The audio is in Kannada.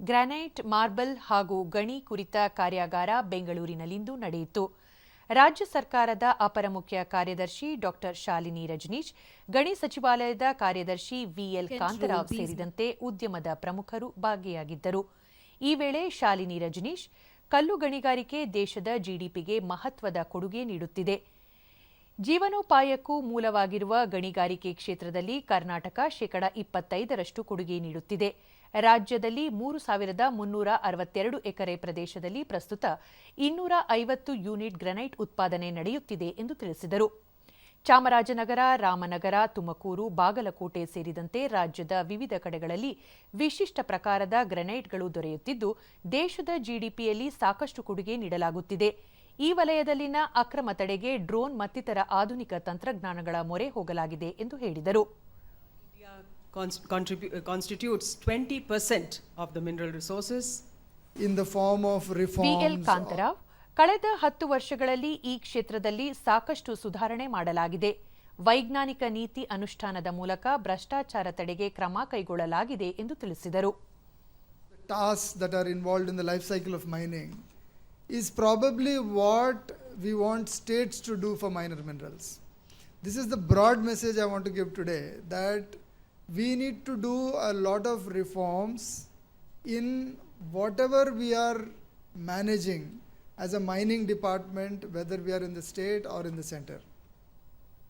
ಗ್ರಾನೈಟ್ ಮಾರ್ಬಲ್ ಹಾಗೂ ಗಣಿ ಕುರಿತ ಕಾರ್ಯಾಗಾರ ಬೆಂಗಳೂರಿನಲ್ಲಿಂದು ನಡೆಯಿತು. ರಾಜ್ಯ ಸರ್ಕಾರದ ಅಪರ ಮುಖ್ಯ ಕಾರ್ಯದರ್ಶಿ ಡಾಕ್ಟರ್ ಶಾಲಿನಿ ರಜನೀಶ್ ಗಣಿ ಸಚಿವಾಲಯದ ಕಾರ್ಯದರ್ಶಿ ವಿಎಲ್ ಕಾಂತರಾವ್ ಸೇರಿದಂತೆ ಉದ್ಯಮದ ಪ್ರಮುಖರು ಭಾಗಿಯಾಗಿದ್ದರು. ಈ ವೇಳೆ ಶಾಲಿನಿ ರಜನೀಶ್ ಕಲ್ಲು ಗಣಿಗಾರಿಕೆ ದೇಶದ ಜಿಡಿಪಿಗೆ ಮಹತ್ವದ ಕೊಡುಗೆ ನೀಡುತ್ತಿದೆ. ಜೀವನೋಪಾಯಕ್ಕೂ ಮೂಲವಾಗಿರುವ ಗಣಿಗಾರಿಕೆ ಕ್ಷೇತ್ರದಲ್ಲಿ ಕರ್ನಾಟಕ ಶೇಕಡ ಇಪ್ಪತ್ತೈದರಷ್ಟು ಕೊಡುಗೆ ನೀಡುತ್ತಿದೆ. ರಾಜ್ಯದಲ್ಲಿ ಮೂರು ಸಾವಿರದ ಮುನ್ನೂರ ಅರವತ್ತೆರಡು ಎಕರೆ ಪ್ರದೇಶದಲ್ಲಿ ಪ್ರಸ್ತುತ ಇನ್ನೂರ ಐವತ್ತು ಯೂನಿಟ್ ಗ್ರನೈಟ್ ಉತ್ಪಾದನೆ ನಡೆಯುತ್ತಿದೆ ಎಂದು ತಿಳಿಸಿದರು. ಚಾಮರಾಜನಗರ, ರಾಮನಗರ, ತುಮಕೂರು, ಬಾಗಲಕೋಟೆ ಸೇರಿದಂತೆ ರಾಜ್ಯದ ವಿವಿಧ ಕಡೆಗಳಲ್ಲಿ ವಿಶಿಷ್ಟ ಪ್ರಕಾರದ ಗ್ರೆನೈಟ್ಗಳು ದೊರೆಯುತ್ತಿದ್ದು, ದೇಶದ ಜಿಡಿಪಿಯಲ್ಲಿ ಸಾಕಷ್ಟು ಕೊಡುಗೆ ನೀಡಲಾಗುತ್ತಿದೆ. ಈ ವಲಯದಲ್ಲಿನ ಅಕ್ರಮ ತಡೆಗೆ ಡ್ರೋನ್ ಮತ್ತಿತರ ಆಧುನಿಕ ತಂತ್ರಜ್ಞಾನಗಳ ಮೊರೆ ಹೋಗಲಾಗಿದೆ ಎಂದು ಹೇಳಿದರು constitutes 20% of the mineral resources. in the form of BL reforms. Kantharao ಕಳೆದ ಹತ್ತು ವರ್ಷಗಳಲ್ಲಿ ಈ ಕ್ಷೇತ್ರದಲ್ಲಿ ಸಾಕಷ್ಟು ಸುಧಾರಣೆ ಮಾಡಲಾಗಿದೆ ವೈಜ್ಞಾನಿಕ ನೀತಿ ಅನುಷ್ಠಾನದ ಮೂಲಕ ಭ್ರಷ್ಟಾಚಾರ ತಡೆಗೆ ಕ್ರಮ ಕೈಗೊಳ್ಳಲಾಗಿದೆ ಎಂದು ತಿಳಿಸಿದರು tasks that are involved in the life cycle of mining is probably what we want states to do for minor minerals. This is the broad message I want to give today that we need to do a lot of reforms in whatever we are managing as a mining department, whether we are in the state or in the center.